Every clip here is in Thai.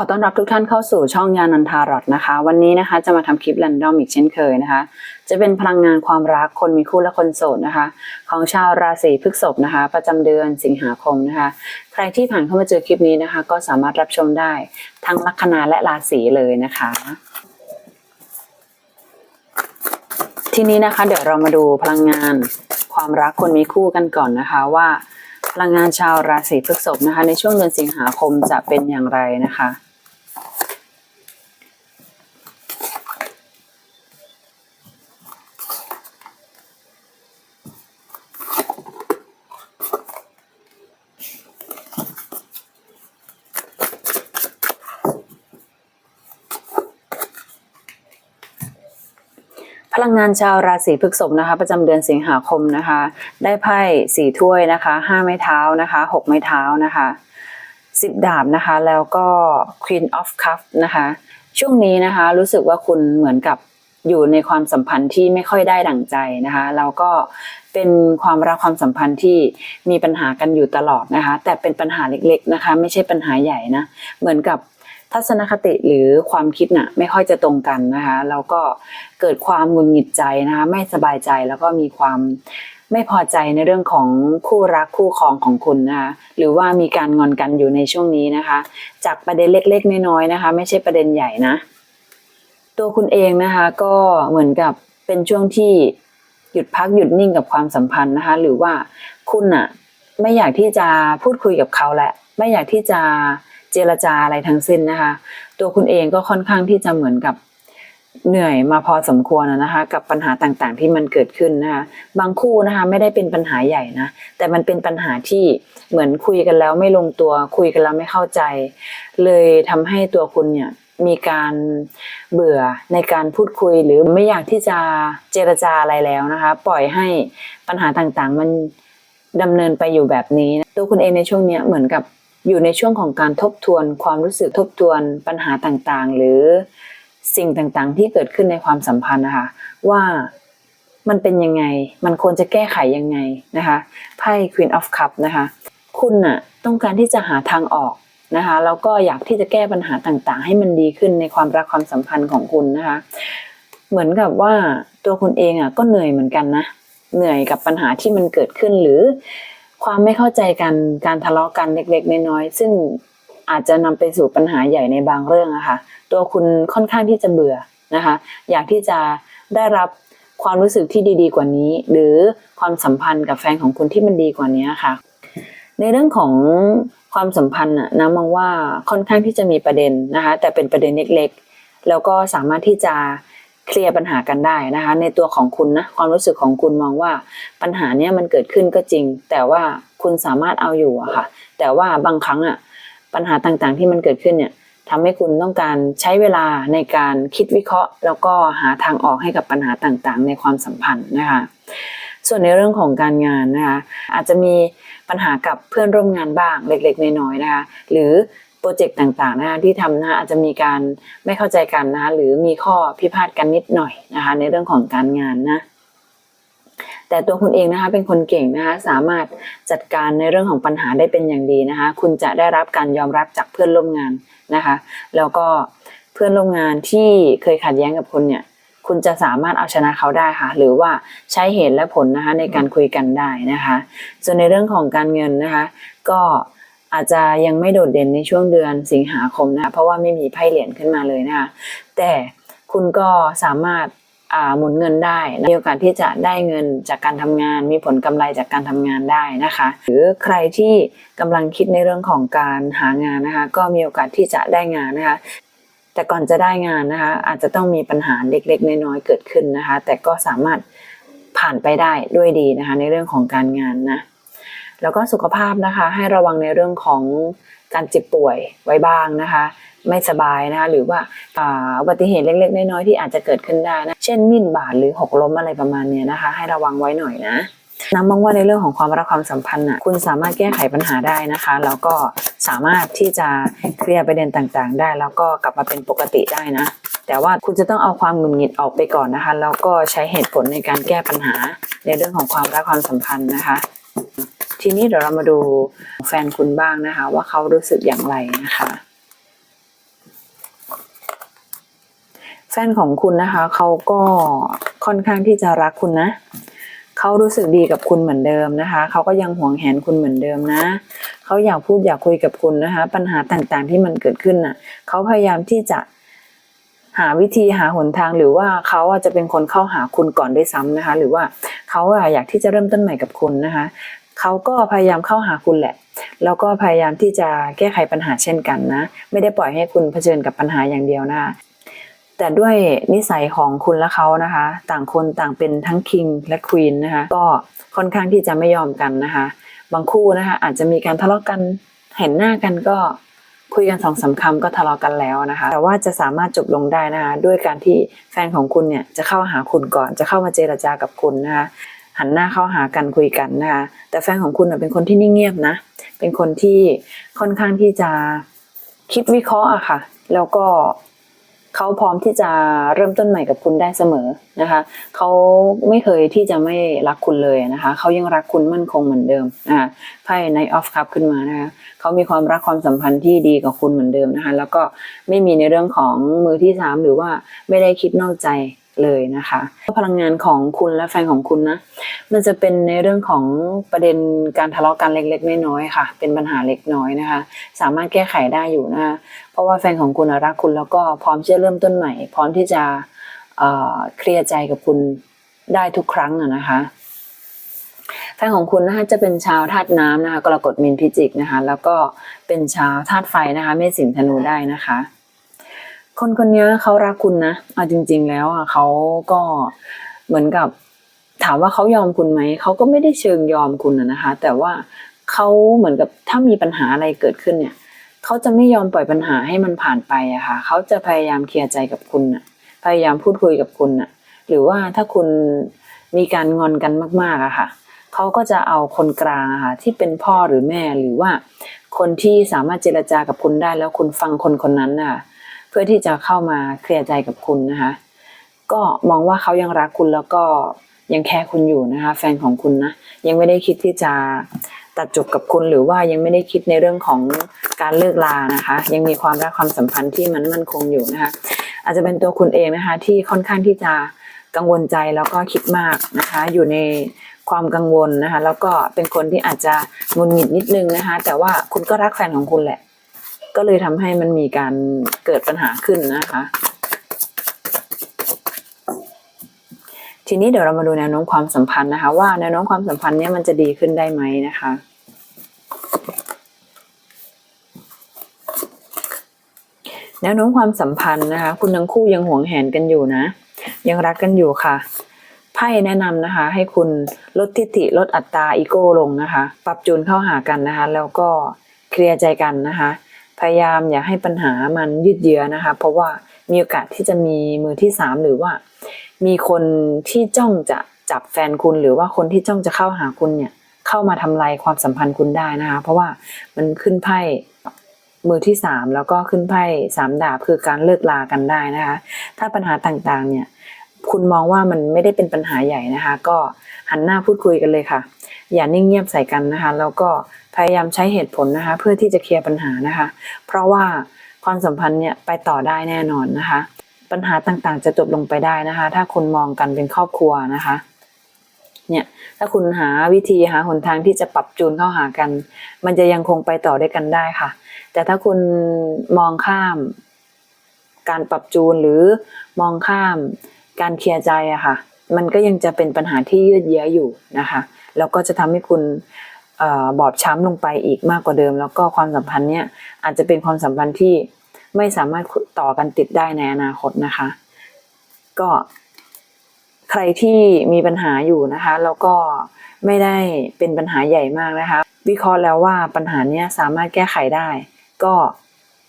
ขอต้อนรับทุกท่านเข้าสู่ช่องยานันทารอดนะคะ วันนี้นะคะจะมาทำคลิป r รนดอมอีกเช่นเคยนะคะ จะเป็นพลังงานความรักคนมีคู่และคนโสดนะคะ ของชาวราศีพฤษภนะคะ ประจำเดือนสิงหาคมนะคะ ใครที่ผ่านเข้ามาเจอคลิปนี้นะคะ ก็สามารถรับชมได้ทั้งลัคนาและราศีเลยนะคะ ทีนี้นะคะ เดี๋ยวเรามาดูพลังงานความรักคนมีคู่กันก่อนนะคะว่าพลังงานชาวราศีพฤษภนะคะ ในช่วงเดือนสิงหาคมจะเป็นอย่างไรนะคะ ลังงานชาวราศีพฤษภนะคะ ประจำเดือนสิงหาคมนะคะ ได้ไพ่สี่ถ้วยนะคะห้าไม้เท้านะคะหกไม้เท้านะคะสิบดาบนะคะ แล้วก็ Queen of Cup นะคะ ช่วงนี้นะคะรู้สึกว่าคุณเหมือนกับอยู่ในความสัมพันธ์ที่ไม่ค่อยได้ดั่งใจนะคะแล้วก็เป็นความรักความสัมพันธ์ที่มีปัญหากันอยู่ตลอดนะคะ แต่เป็นปัญหาเล็กๆนะคะ ไม่ใช่ปัญหาใหญ่นะ เหมือนกับ ทัศนคติหรือความคิดน่ะไม่ค่อยจะตรงกันนะคะแล้วก็เกิดความหงุดหงิดใจนะคะไม่สบายใจแล้วก็มีความไม่พอใจในเรื่องของคู่รักคู่ครองของคุณนะคะหรือว่ามีการงอนกันอยู่ในช่วงนี้นะคะ จากประเด็นเล็กๆน้อยๆนะคะ ไม่ใช่ประเด็นใหญ่นะ ตัวคุณเองนะคะก็เหมือนกับเป็นช่วงที่หยุดพักหยุดนิ่งกับความสัมพันธ์นะคะ หรือว่าคุณอะไม่อยากที่จะพูดคุยกับเขาแหละ ไม่อยากที่จะ เจรจาอะไรทั้งสิ้นนะคะ ตัวคุณเองก็ค่อนข้างที่จะเหมือนกับเหนื่อยมาพอสมควรนะนะคะ กับปัญหาต่างๆที่มันเกิดขึ้นนะคะ บางคู่นะคะไม่ได้เป็นปัญหาใหญ่นะ แต่มันเป็นปัญหาที่เหมือนคุยกันแล้วไม่ลงตัวคุยกันแล้วไม่เข้าใจ เลยทำให้ตัวคุณเนี่ยมีการเบื่อในการพูดคุยหรือไม่อยากที่จะเจรจาอะไรแล้วนะคะ ปล่อยให้ปัญหาต่างๆ มันดำเนินไปอยู่แบบนี้นะตัวคุณเองในช่วงเนี้ยเหมือนกับ อยู่ในช่วงของการทบทวนความรู้สึกทบทวนปัญหาต่างๆ หรือสิ่งต่างๆ ที่เกิดขึ้นในความสัมพันธ์นะคะว่ามันเป็นยังไง มันควรจะแก้ไขยังไงนะคะไพ่ Queen of Cup นะคะคุณน่ะต้องการที่จะหาทางออกนะคะแล้วก็อยากที่จะแก้ปัญหาต่างๆ ให้มันดีขึ้นในความรักความสัมพันธ์ของคุณนะคะเหมือนกับว่าตัวคุณเองอะก็เหนื่อยเหมือนกันนะเหนื่อยกับปัญหาที่มันเกิดขึ้นหรือ ความไม่เข้าใจกันการทะเลาะกันเล็กๆน้อยๆซึ่งอาจจะนำไปสู่ปัญหาใหญ่ในบางเรื่องอะค่ะตัวคุณค่อนข้างที่จะเบื่อนะคะ อยากที่จะได้รับความรู้สึกที่ดี ๆ กว่านี้ หรือความสัมพันธ์กับแฟนของคุณที่มันดีกว่านี้ค่ะ ในเรื่องของความสัมพันธ์น่ะนะมองว่าค่อนข้างที่จะมีประเด็นนะคะ แต่เป็นประเด็นเล็กๆ แล้วก็สามารถที่จะ เคลียร์ปัญหากันได้นะคะ ในตัวของคุณนะความรู้สึกของคุณมองว่าปัญหาเนี้ยมันเกิดขึ้นก็จริง แต่ว่าคุณสามารถเอาอยู่อะค่ะ แต่ว่าบางครั้งอะปัญหาต่างๆที่มันเกิดขึ้นเนี่ยทำให้คุณต้องการใช้เวลาในการคิดวิเคราะห์ แล้วก็หาทางออกให้กับปัญหาต่างๆ ในความสัมพันธ์นะคะ ส่วนในเรื่องของการงานนะคะอาจจะมีปัญหากับเพื่อนร่วมงานบ้างเล็กๆน้อยๆนะคะ หรือ โปรเจกต์ต่างๆนะคะที่ทำนะคะอาจจะมีการไม่เข้าใจกันนะคะหรือมีข้อพิพาทกันนิดหน่อยนะคะในเรื่องของการงานนะแต่ตัวคุณเองนะคะเป็นคนเก่งนะคะสามารถจัดการในเรื่องของปัญหาได้เป็นอย่างดีนะคะ คุณจะได้รับการยอมรับจากเพื่อนร่วมงานนะคะ แล้วก็เพื่อนร่วมงานที่เคยขัดแย้งกับคุณเนี่ยคุณจะสามารถเอาชนะเขาได้ค่ะ หรือว่าใช้เหตุและผลนะคะในการคุยกันได้นะคะ ส่วนในเรื่องของการเงินนะคะ ก็ อาจจะยังไม่โดดเด่นในช่วงเดือนสิงหาคมนะเพราะว่าไม่มีไพ่เหรียญขึ้นมาเลยนะคะแต่คุณก็สามารถหมุนเงินได้มีโอกาสที่จะได้เงินจากการทำงาน มีผลกำไรจากการทำงานได้นะคะ หรือใครที่กำลังคิดในเรื่องของการหางานนะคะ ก็มีโอกาสที่จะได้งานนะคะ แต่ก่อนจะได้งานนะคะ อาจจะต้องมีปัญหาเล็กๆ น้อยๆเกิดขึ้นนะคะ แต่ก็สามารถผ่านไปได้ด้วยดีนะคะ ในเรื่องของการงานนะ แล้วก็สุขภาพนะคะ ให้ระวังในเรื่องของการเจ็บป่วยไว้บ้างนะคะ ไม่สบายนะคะหรือว่าอ่าอุบัติเหตุเล็กๆ น้อยๆที่อาจจะเกิดขึ้นได้นะเช่นมิ่นบาดหรือหกล้มอะไรประมาณเนี้ยนะคะ ให้ระวังไว้หน่อยนะน้ำมองว่าในเรื่องของความรักความสัมพันธ์น่ะคุณสามารถแก้ไขปัญหาได้นะคะ แล้วก็สามารถที่จะเคลียร์ประเด็นต่างๆ ได้ แล้วก็กลับมาเป็นปกติได้นะ แต่ว่าคุณจะต้องเอาความหงุดหงิดออกไปก่อนนะคะ แล้วก็ใช้เหตุผลในการแก้ปัญหาในเรื่องของความรักความสัมพันธ์นะคะ ทีนี้เดี๋ยวเรามาดูแฟนคุณบ้างนะคะ ว่าเขารู้สึกอย่างไรนะคะ แฟนของคุณนะคะเขาก็ค่อนข้างที่จะรักคุณนะเขารู้สึกดีกับคุณเหมือนเดิมนะคะเขาก็ยังห่วงแหนคุณเหมือนเดิมนะเขาอยากพูดอยากคุยกับคุณนะคะ ปัญหาต่างๆที่มันเกิดขึ้นน่ะเขาพยายามที่จะหาวิธีหาหนทางหรือว่าเขาอาจจะเป็นคนเข้าหาคุณก่อนได้วยซ้ำนะคะ หรือว่าเขาอยากที่จะเริ่มต้นใหม่กับคุณนะคะ เขาก็พยายามเข้าหาคุณแหละ แล้วก็พยายามที่จะแก้ไขปัญหาเช่นกันนะ ไม่ได้ปล่อยให้คุณเผชิญกับปัญหาอย่างเดียวนะคะแต่ด้วยนิสัยของคุณและเขานะคะ ต่างคนต่างเป็นทั้งคิงและควีนนะคะ ก็ค่อนข้างที่จะไม่ยอมกันนะคะ บางคู่นะคะ อาจจะมีการทะเลาะกันเห็นหน้ากันก็คุยกันสองสามคำก็ทะเลาะกันแล้วนะคะ แต่ว่าจะสามารถจบลงได้นะคะ ด้วยการที่แฟนของคุณเนี่ยจะเข้าหาคุณก่อน จะเข้ามาเจรจากับคุณนะคะ หันหน้าเข้าหากันคุยกันนะคะแต่แฟนของคุณเป็นคนที่นิ่งเงียบนะ เป็นคนที่ค่อนข้างที่จะคิดวิเคราะห์อะค่ะ แล้วก็เขาพร้อมที่จะเริ่มต้นใหม่กับคุณได้เสมอนะคะเขาไม่เคยที่จะไม่รักคุณเลยนะคะเขายังรักคุณมั่นคงเหมือนเดิมนะคะไพ่ในออฟคัพขึ้นมานะคะเขามีความรักความสัมพันธ์ที่ดีกับคุณเหมือนเดิมนะคะแล้วก็ไม่มีในเรื่องของมือที่สามหรือว่าไม่ได้คิดนอกใจ เลยนะคะพลังงานของคุณและแฟนของคุณนะมันจะเป็นในเรื่องของประเด็นการทะเลาะกันเล็กๆน้อยๆค่ะ เป็นปัญหาเล็กน้อยนะคะ สามารถแก้ไขได้อยู่นะคะเพราะว่าแฟนของคุณรักคุณแล้วก็พร้อมที่จะเริ่มต้นใหม่ พร้อมที่จะเเคลียร์ใจกับคุณได้ทุกครั้งนะคะแฟนของคุณนะคะจะเป็นชาวธาตุน้ำนะคะกรกฎมีนพิจิกนะคะ แล้วก็เป็นชาวธาตุไฟนะคะเมษสิงธนูได้นะคะ คนคนนี้เขารักคุณนะเอาจริง ๆ แล้วอะเขาก็เหมือนกับ ถามว่าเขายอมคุณไหมเขาก็ไม่ได้เชิงยอมคุณนะคะ แต่ว่าเขาเหมือนกับถ้ามีปัญหาอะไรเกิดขึ้นเนี่ยเขาจะไม่ยอมปล่อยปัญหาให้มันผ่านไปอะค่ะเขาจะพยายามเคลียร์ใจกับคุณน่ะพยายามพูดคุยกับคุณน่ะหรือว่าถ้าคุณมีการงอนกันมาก ๆอะค่ะเขาก็จะเอาคนกลางอะค่ะที่เป็นพ่อหรือแม่หรือว่า คนที่สามารถเจรจากับคุณได้แล้วคุณฟังคนคนนั้นน่ะ เพื่อที่จะเข้ามาเคลียร์ใจกับคุณนะคะ ก็มองว่าเขายังรักคุณแล้วก็ยังแคร์คุณอยู่นะคะ แฟนของคุณนะยังไม่ได้คิดที่จะตัดจบกับคุณหรือว่ายังไม่ได้คิดในเรื่องของการเลิกลานะคะ ยังมีความรักความสัมพันธ์ที่มันมั่นคงอยู่นะคะ อาจจะเป็นตัวคุณเองนะคะ ที่ค่อนข้างที่จะกังวลใจแล้วก็คิดมากนะคะ อยู่ในความกังวลนะคะ แล้วก็เป็นคนที่อาจจะงุนหงิดนิดนึงนะคะ แต่ว่าคุณก็รักแฟนของคุณแหละ ก็เลยทำให้มันมีการเกิดปัญหาขึ้นนะคะ ทีนี้เดี๋ยวเรามาดูแนวโน้มความสัมพันธ์นะคะ ว่าแนวโน้มความสัมพันธ์เนี้ยมันจะดีขึ้นได้ไหมนะคะแนวโน้มความสัมพันธ์นะคะ คุณทั้งคู่ยังหวงแหนกันอยู่นะ ยังรักกันอยู่ค่ะไพ่แนะนำนะคะ ให้คุณลดทิฐิลดอัตราอีโก้ลงนะคะ ปรับจูนเข้าหากันนะคะ แล้วก็เคลียร์ใจกันนะคะ พยายามอย่าให้ปัญหามันยืดเยื้อนะคะ เพราะว่ามีโอกาสที่จะมีมือที่สามหรือว่า มีคนที่จ้องจะจับแฟนคุณ หรือว่าคนที่จ้องจะเข้าหาคุณเนี่ย เข้ามาทำลายความสัมพันธ์คุณได้นะคะ เพราะว่ามันขึ้นไพ่มือที่สามแล้วก็ขึ้นไพ่สามดาบคือการเลิกลากันได้นะคะ ถ้าปัญหาต่างๆ เนี่ย คุณมองว่ามันไม่ได้เป็นปัญหาใหญ่นะคะ ก็หันหน้าพูดคุยกันเลยค่ะ อย่านิ่งเงียบใส่กันนะคะ แล้วก็ พยายามใช้เหตุผลนะคะ เพื่อที่จะเคลียร์ปัญหานะคะ เพราะว่าความสัมพันธ์เนี่ยไปต่อได้แน่นอนนะคะ ปัญหาต่างๆจะจบลงไปได้นะคะ ถ้าคุณมองกันเป็นครอบครัวนะคะเนี่ยถ้าคุณหาวิธีหาหนทางที่จะปรับจูนเข้าหากัน มันจะยังคงไปต่อด้วยกันได้ค่ะ แต่ถ้าคุณมองข้าม การปรับจูนหรือมองข้ามการเคลียร์ใจอะค่ะ มันก็ยังจะเป็นปัญหาที่ยืดเยื้ออยู่นะคะ แล้วก็จะทำให้คุณ บอบช้ำลงไปอีกมากกว่าเดิม แล้วก็ความสัมพันธ์เนี่ยอาจจะเป็นความสัมพันธ์ที่ไม่สามารถต่อกันติดได้ในอนาคตนะคะ ก็ใครที่มีปัญหาอยู่นะคะ แล้วก็ไม่ได้เป็นปัญหาใหญ่มากนะคะ วิเคราะห์แล้วว่าปัญหาเนี้ยสามารถแก้ไขได้ ก็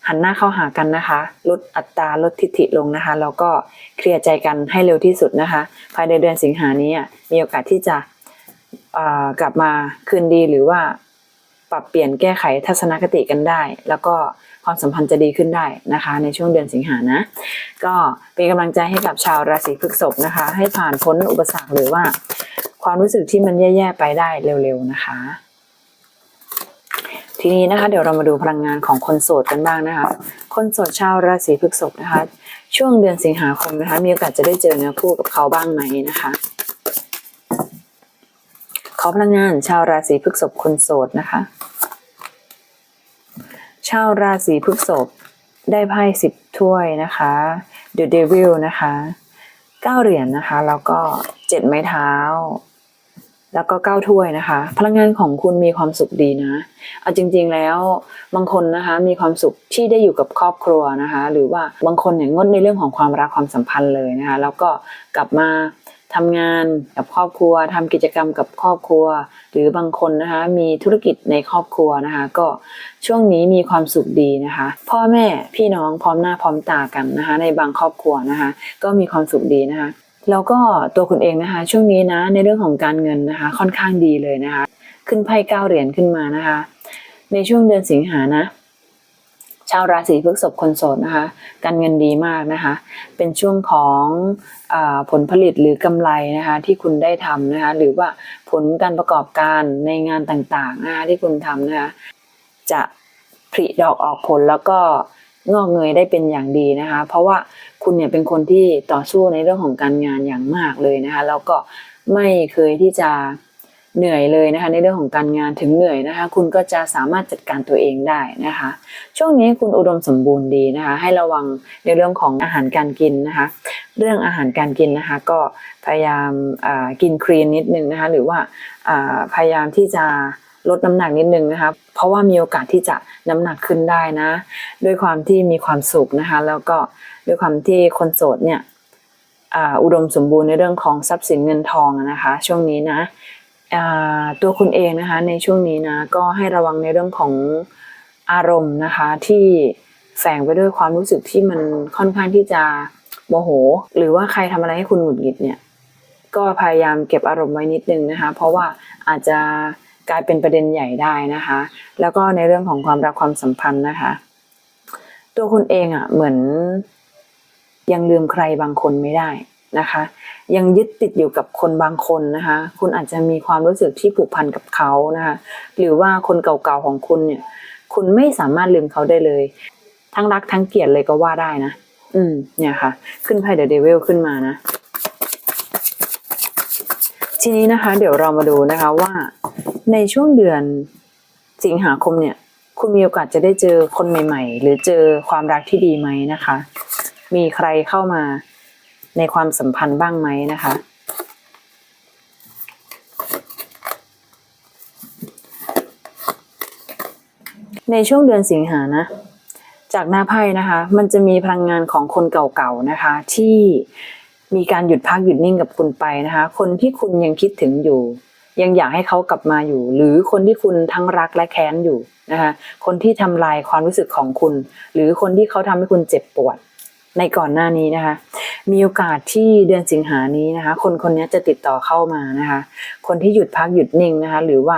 หันหน้าเข้าหากันนะคะ ลดอัตราลดทิฐิลงนะคะ แล้วก็เคลียร์ใจกันให้เร็วที่สุดนะคะ ภายในเดือนสิงหานี้มีโอกาสที่จะ กลับมาคืนดีหรือว่าปรับเปลี่ยนแก้ไขทัศนคติกันได้ แล้วก็ความสัมพันธ์จะดีขึ้นได้นะคะ ในช่วงเดือนสิงหานะ ก็เป็นกำลังใจให้กับชาวราศีพฤษภนะคะ ให้ผ่านพ้นอุปสรรคหรือว่า ความรู้สึกที่มันแย่ๆไปได้เร็วๆนะคะ ทีนี้นะคะ เดี๋ยวเรามาดูพลังงานของคนโสดกันบ้างนะคะ คนโสดชาวราศีพฤษภนะคะ ช่วงเดือนสิงหาคมนะคะ มีโอกาสจะได้เจอเนื้อคู่กับเขาบ้างไหมนะคะ ขอพลังงานชาวราศีพฤษภคนโสดนะคะ ชาวราศีพฤษภได้ไพ่สิบถ้วยนะคะ The Devil นะคะเก้าเหรียญนะคะ แล้วก็เจ็ดไม้เท้า แล้วก็เก้าถ้วยนะคะ พลังงานของคุณมีความสุขดีนะเอาจริง ๆแล้วบางคนนะคะมีความสุขที่ได้อยู่กับครอบครัวนะคะ หรือว่าบางคนเนี่ยงดในเรื่องของความรักความสัมพันธ์เลยนะคะ แล้วก็กลับมา ทำงานกับครอบครัวทำกิจกรรมกับครอบครัว หรือบางคนนะคะมีธุรกิจในครอบครัวนะคะ ก็ช่วงนี้มีความสุขดีนะคะ พ่อแม่พี่น้องพร้อมหน้าพร้อมตากันนะคะ ในบางครอบครัวนะคะ ก็มีความสุขดีนะคะ แล้วก็ตัวคุณเองนะคะ ช่วงนี้นะในเรื่องของการเงินนะคะ ค่อนข้างดีเลยนะคะ ขึ้นไพ่เก้าเหรียญขึ้นมานะคะ ในช่วงเดือนสิงหานะ ชาวราศีพฤษภคนโสดนะคะการเงินดีมากนะคะ เป็นช่วงของอผลผลิตหรือกำไรนะคะที่คุณได้ทำนะคะหรือว่าผลการประกอบการในงานต่างๆนะคะที่คุณทำนะคะจะผลิดอกออกผลแล้วก็งอกเงยได้เป็นอย่างดีนะคะ เพราะว่าคุณเนี่ยเป็นคนที่ต่อสู้ในเรื่องของการงานอย่างมากเลยนะคะแล้วก็ไม่เคยที่จะ เหนื่อยเลยนะคะในเรื่องของการงานถึงเหนื่อยนะคะ คุณก็จะสามารถจัดการตัวเองได้นะคะ ช่วงนี้คุณอุดมสมบูรณ์ดีนะคะ ให้ระวังในเรื่องของอาหารการกินนะคะ เรื่องอาหารการกินนะคะ ก็พยายามกินคลีนนิดนึงนะคะ หรือว่าพยายามที่จะลดน้ำหนักนิดนึงนะคะ เพราะว่ามีโอกาสที่จะน้ำหนักขึ้นได้นะ ด้วยความที่มีความสุขนะคะ แล้วก็ด้วยความที่คนโสดเนี่ยอุดมสมบูรณ์ในเรื่องของทรัพย์สินเงินทองนะคะ ช่วงนี้นะ ตัวคุณเองนะคะในช่วงนี้นะก็ให้ระวังในเรื่องของอารมณ์นะคะที่แฝงไปด้วยความรู้สึกที่มันค่อนข้างที่จะโมโห หรือว่าใครทำอะไรให้คุณหงุดหงิดเนี่ยก็พยายามเก็บอารมณ์ไว้นิดนึงนะคะเพราะว่าอาจจะกลายเป็นประเด็นใหญ่ได้นะคะ แล้วก็ในเรื่องของความรักความสัมพันธ์นะคะ ตัวคุณเองอะเหมือนยังลืมใครบางคนไม่ได้ นะคะ ยังยึดติดอยู่กับคนบางคนนะคะ คุณอาจจะมีความรู้สึกที่ผูกพันกับเขานะคะหรือว่าคนเก่าๆของคุณเนี่ย คุณไม่สามารถลืมเขาได้เลย ทั้งรักทั้งเกลียดเลยก็ว่าได้นะ อืม เนี่ยค่ะ ขึ้นไพ่เดอะเดวิลขึ้นมานะทีนี้นะคะ เดี๋ยวเรามาดูนะคะว่าในช่วงเดือนสิงหาคมเนี่ย คุณมีโอกาสจะได้เจอคนใหม่ ๆ หรือเจอความรักที่ดีไหมนะคะ มีใครเข้ามา ในความสัมพันธ์บ้างไหมนะคะ ในช่วงเดือนสิงหานะ จากหน้าไพ่นะคะ มันจะมีพลังงานของคนเก่าๆนะคะ ที่มีการหยุดพักหยุดนิ่งกับคุณไปนะคะ คนที่คุณยังคิดถึงอยู่ ยังอยากให้เขากลับมาอยู่ หรือคนที่คุณทั้งรักและแค้นอยู่นะคะคนที่ทำลายความรู้สึกของคุณ หรือคนที่เขาทำให้คุณเจ็บปวดในก่อนหน้านี้นะคะ มีโอกาสที่เดือนสิงหานี้นะคะ คนคนนี้จะติดต่อเข้ามานะคะ คนที่หยุดพักหยุดนิ่งนะคะ หรือว่า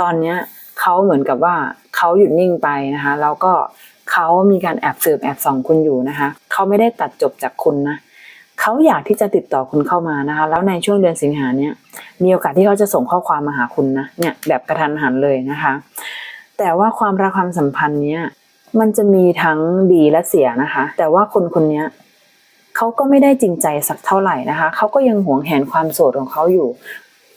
ตอนเนี้ยเขาเหมือนกับว่าเขาหยุดนิ่งไปนะคะ แล้วก็เขามีการแอบสืบแอบส่องคุณอยู่นะคะเขาไม่ได้ตัดจบจากคุณนะเขาอยากที่จะติดต่อคุณเข้ามานะคะ แล้วในช่วงเดือนสิงหาเนี่ยมีโอกาสที่เขาจะส่งข้อความมาหาคุณนะเนี่ยแบบกระทันหันเลยนะคะ แต่ว่าความรักความสัมพันธ์เนี้ยมันจะมีทั้งดีและเสียนะคะ แต่ว่าคนคนนี้ เขาก็ไม่ได้จริงใจสักเท่าไหร่นะคะเขาก็ยังหวงแหนความโสดของเขาอยู่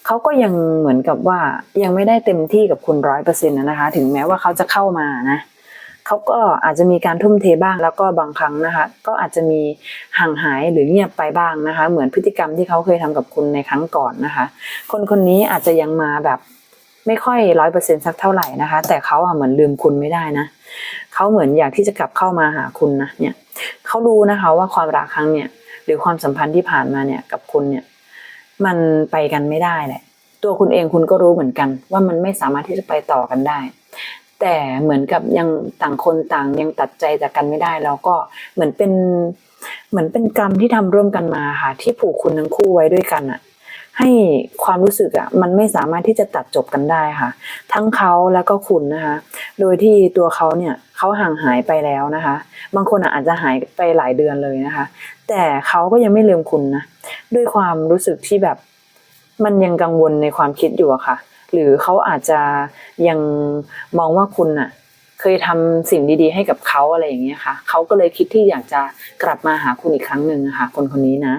เขาก็ยังเหมือนกับว่ายังไม่ได้เต็มที่กับคุณร้อยเปอร์เซ็นต์นะคะ ถึงแม้ว่าเขาจะเข้ามานะเขาก็อาจจะมีการทุ่มเทบ้างแล้วก็บางครั้งนะคะ ก็อาจจะมีห่างหายหรือเงียบไปบ้างนะคะ เหมือนพฤติกรรมที่เขาเคยทำกับคุณในครั้งก่อนนะคะ คนคนนี้อาจจะยังมาแบบ ไม่ค่อยร้อยเปอร์เซ็นสักเท่าไหร่นะคะ แต่เขาอะเหมือนลืมคุณไม่ได้นะเขาเหมือนอยากที่จะกลับเข้ามาหาคุณนะเนี่ยเขารู้นะคะว่าความรักครั้งเนี่ยหรือความสัมพันธ์ที่ผ่านมาเนี่ยกับคุณเนี่ยมันไปกันไม่ได้แหละตัวคุณเองคุณก็รู้เหมือนกัน ว่ามันไม่สามารถที่จะไปต่อกันได้ แต่เหมือนกับยังต่างคนต่างยังตัดใจจากกันไม่ได้แล้วก็เหมือนเป็นเหมือนเป็นกรรมที่ทำร่วมกันมาค่ะที่ผูกคุณทั้งคู่ไว้ด้วยกันอะ ให้ความรู้สึกอะมันไม่สามารถที่จะตัดจบกันได้ค่ะ ทั้งเขาแล้วก็คุณนะคะ โดยที่ตัวเขาเนี่ยเขาห่างหายไปแล้วนะคะ บางคนอาจจะหายไปหลายเดือนเลยนะคะ แต่เขาก็ยังไม่ลืมคุณนะด้วยความรู้สึกที่แบบมันยังกังวลในความคิดอยู่อะค่ะ หรือเขาอาจจะยังมองว่าคุณอะเคยทำสิ่งดีๆ ให้กับเขาอะไรอย่างเงี้ยค่ะเขาก็เลยคิดที่อยากจะกลับมาหาคุณอีกครั้งหนึ่งนะคะคนคนนี้นะ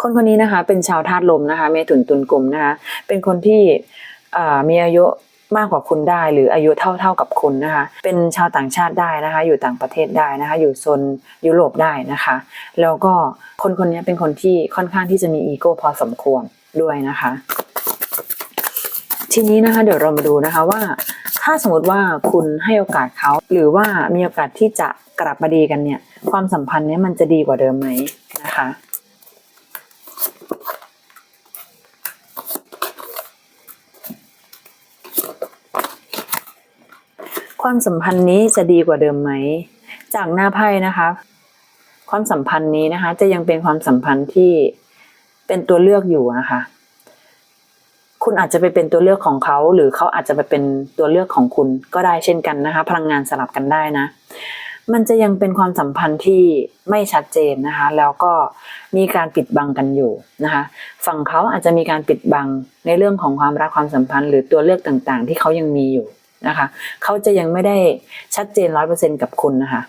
คนคนนี้นะคะ เป็นชาวธาตุลมนะคะเมถุนตุลกลุ่มนะคะเป็นคนที่มีอายุมากกว่าคุณได้ หรืออายุเท่าเท่ากับคุณนะคะ เป็นชาวต่างชาติได้นะคะ อยู่ต่างประเทศได้นะคะ อยู่โซนยุโรปได้นะคะ แล้วก็คนคนนี้เป็นคนที่ค่อนข้างที่จะมีอีโก้พอสมควรด้วยนะคะ ทีนี้นะคะ เดี๋ยวเรามาดูนะคะว่า ถ้าสมมติว่าคุณให้โอกาสเขาหรือว่ามีโอกาสที่จะกลับมาดีกันเนี่ย ความสัมพันธ์เนี้ยมันจะดีกว่าเดิมไหมนะคะ ความสัมพันธ์นี้จะดีกว่าเดิมไหม จากหน้าไพ่นะคะ ความสัมพันธ์นี้นะคะ จะยังเป็นความสัมพันธ์ที่เป็นตัวเลือกอยู่นะคะ คุณอาจจะไปเป็นตัวเลือกของเขา หรือเขาอาจจะไปเป็นตัวเลือกของคุณก็ได้เช่นกันนะคะ พลังงานสลับกันได้นะ มันจะยังเป็นความสัมพันธ์ที่ไม่ชัดเจนนะคะ แล้วก็มีการปิดบังกันอยู่นะคะ ฝั่งเขาอาจจะมีการปิดบังในเรื่องของความรักความสัมพันธ์ หรือตัวเลือกต่างๆ ที่เขายังมีอยู่ นะคะเขาจะยังไม่ได้ชัดเจนร้อยเปอร์เซ็นกับคุณนะคะ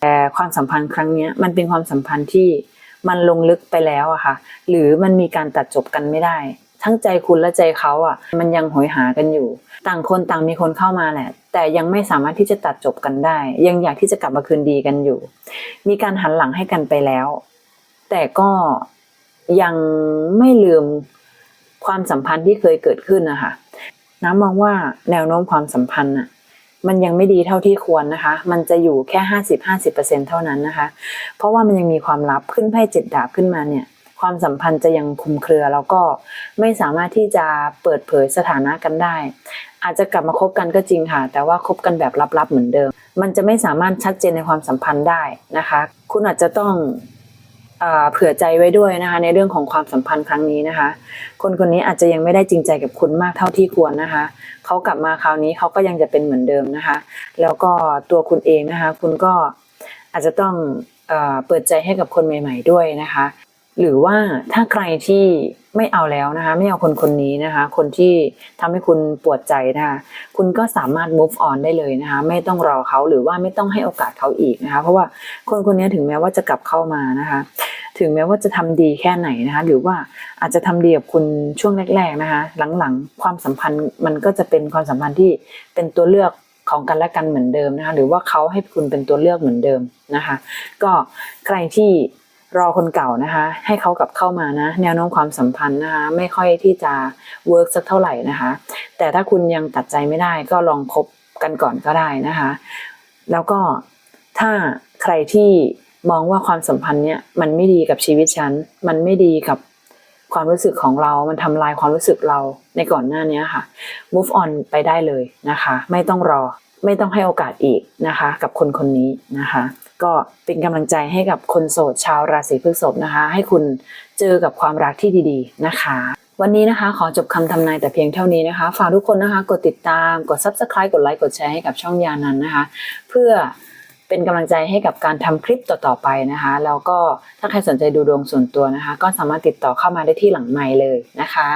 แต่ความสัมพันธ์ครั้งนี้มันเป็นความสัมพันธ์ที่มันลงลึกไปแล้วอะค่ะ หรือมันมีการตัดจบกันไม่ได้ ทั้งใจคุณและใจเขาอะมันยังหอยหากันอยู่ ต่างคนต่างมีคนเข้ามาแหละ แต่ยังไม่สามารถที่จะตัดจบกันได้ ยังอยากที่จะกลับมาคืนดีกันอยู่ มีการหันหลังให้กันไปแล้ว แต่ก็ยังไม่ลืมความสัมพันธ์ที่เคยเกิดขึ้นนะคะ น้ำมองว่าแนวโน้มความสัมพันธ์อะมันยังไม่ดีเท่าที่ควรนะคะ มันจะอยู่แค่ห้าสิบห้าสิบเปอร์เซ็นเท่านั้นนะคะ เพราะว่ามันยังมีความลับขึ้นไพ่เจ็ดดาบขึ้นมาเนี่ย ความสัมพันธ์จะยังคุมเครือ แล้วก็ไม่สามารถที่จะเปิดเผยสถานะกันได้ อาจจะกลับมาคบกันก็จริงค่ะ แต่ว่าคบกันแบบลับๆเหมือนเดิม มันจะไม่สามารถชัดเจนในความสัมพันธ์ได้นะคะ คุณอาจจะต้อง เผื่อใจไว้ด้วยนะคะ ในเรื่องของความสัมพันธ์ครั้งนี้นะคะ คนคนนี้อาจจะยังไม่ได้จริงใจกับคุณมากเท่าที่ควรนะคะเขากลับมาคราวนี้เขาก็ยังจะเป็นเหมือนเดิมนะคะ แล้วก็ตัวคุณเองนะคะ คุณก็อาจจะต้องเอเปิดใจให้กับคนใหม่ ๆ ด้วยนะคะ หรือว่าถ้าใครที่ไม่เอาแล้วนะคะ ไม่เอาคนคนนี้นะคะ คนที่ทำให้คุณปวดใจนะคะคุณก็สามารถ move on ได้เลยนะคะ ไม่ต้องรอเขาหรือว่าไม่ต้องให้โอกาสเขาอีกนะคะ เพราะว่าคนคนนี้ถึงแม้ว่าจะกลับเข้ามานะคะ ถึงแม้ว่าจะทำดีแค่ไหนนะคะหรือว่าอาจจะทำดีกับคุณช่วงแรก ๆนะคะ หลังๆ ความสัมพันธ์มันก็จะเป็นความสัมพันธ์ที่เป็นตัวเลือกของกันและกันเหมือนเดิมนะคะหรือว่าเขาให้คุณเป็นตัวเลือกเหมือนเดิมนะคะ ก็ใครที่รอคนเก่านะคะ ให้เขากลับเข้ามานะ แนวโน้มความสัมพันธ์นะคะไม่ค่อยที่จะเวิร์กสักเท่าไหร่นะคะ แต่ถ้าคุณยังตัดใจไม่ได้ก็ลองคบกันก่อนก็ได้นะคะ แล้วก็ถ้าใครที่ มองว่าความสัมพันธ์เนี้ยมันไม่ดีกับชีวิตฉัน มันไม่ดีกับความรู้สึกของเรา มันทำลายความรู้สึกเราในก่อนหน้านี้ค่ะ move on ไปได้เลยนะคะ ไม่ต้องรอ ไม่ต้องให้โอกาสอีกนะคะ กับคนคนนี้นะคะ ก็เป็นกำลังใจให้กับคนโสดชาวราศีพฤษภนะคะ ให้คุณเจอกับความรักที่ดีๆนะคะวันนี้นะคะ ขอจบคำทำนายแต่เพียงเท่านี้นะคะ ฝากทุกคนนะคะ กดติดตาม กด subscribe กดไลค์ กดแชร์ให้กับช่องยานันนะคะ เพื่อ เป็นกำลังใจให้กับการทำคลิปต่อๆไปนะคะ แล้วก็ถ้าใครสนใจดูดวงส่วนตัวนะคะ ก็สามารถติดต่อเข้ามาได้ที่หลังไมค์เลยนะคะ